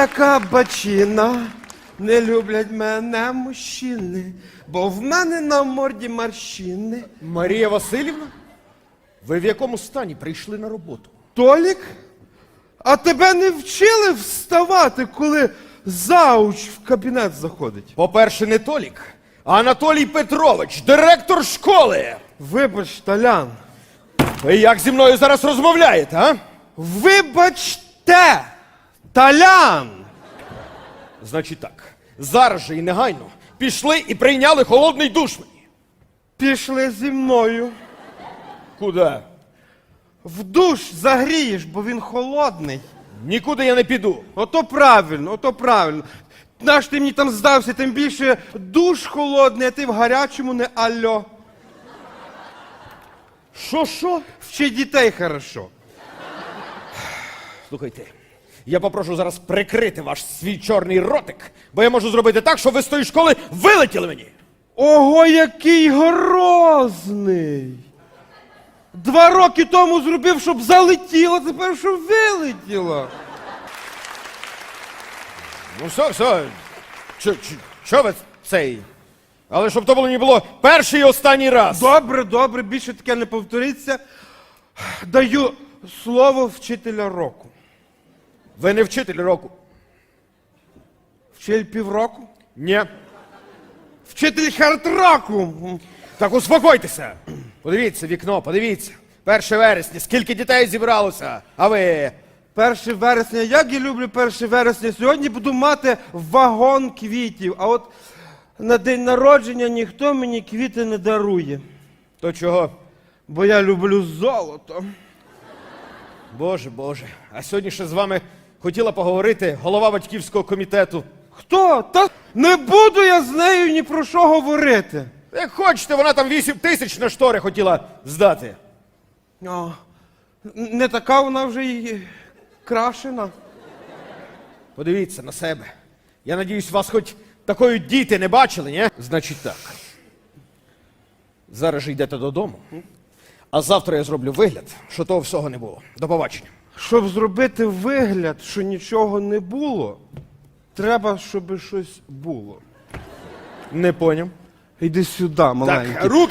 я кабачина, не люблять мене мужчини, бо в мене на морді морщини. Марія Васильівна? Ви в якому стані прийшли на роботу? Толік, а тебе не вчили вставати, коли зауч в кабінет заходить? По-перше, не Толік, а Анатолій Петрович, директор школи. Вибач, Талян. Ви як зі мною зараз розмовляєте, а? Вибачте, Талян! Значить так, зараз же і негайно пішли і прийняли холодний душ мені. Пішли зі мною. Куди? В душ загрієш, бо він холодний. Нікуди я не піду. Ото правильно, ото правильно. Наш ти мені там здався, тим більше душ холодний, а ти в гарячому не альо. Що, що? Вчи дітей хорошо. Слухайте, я попрошу зараз прикрити ваш свій чорний ротик, бо я можу зробити так, щоб ви з тої школи вилетіли мені. Ого, який грозний! Два роки тому зробив, щоб залетіло, тепер щоб вилетіло. Ну все, все. Що, що, що ви цей? Але щоб то було не було перший і останній раз. Добре, добре, більше таке не повториться. Даю слово вчителя року. Ви не вчитель року. Вчитель півроку? Ні. Вчитель хард-року. Так успокойтеся. Подивіться вікно, подивіться. 1 вересня, скільки дітей зібралося, а ви. 1 вересня, як я люблю 1 вересня. Сьогодні буду мати вагон квітів. А от на день народження ніхто мені квіти не дарує. То чого? Бо я люблю золото. Боже, Боже. А сьогодні ще з вами хотіла поговорити голова батьківського комітету. Хто? Та не буду я з нею ні про що говорити. Як хочете, вона там 8 тисяч на штори хотіла здати. О, не така вона вже й крашена. Подивіться на себе. Я надіюсь, вас хоч такою діти не бачили, ні? Значить так. Зараз же йдете додому, а завтра я зроблю вигляд, що того всього не було. До побачення. Щоб зробити вигляд, що нічого не було, треба, щоб щось було. Не поняв. Йди сюди, маленький. Руки.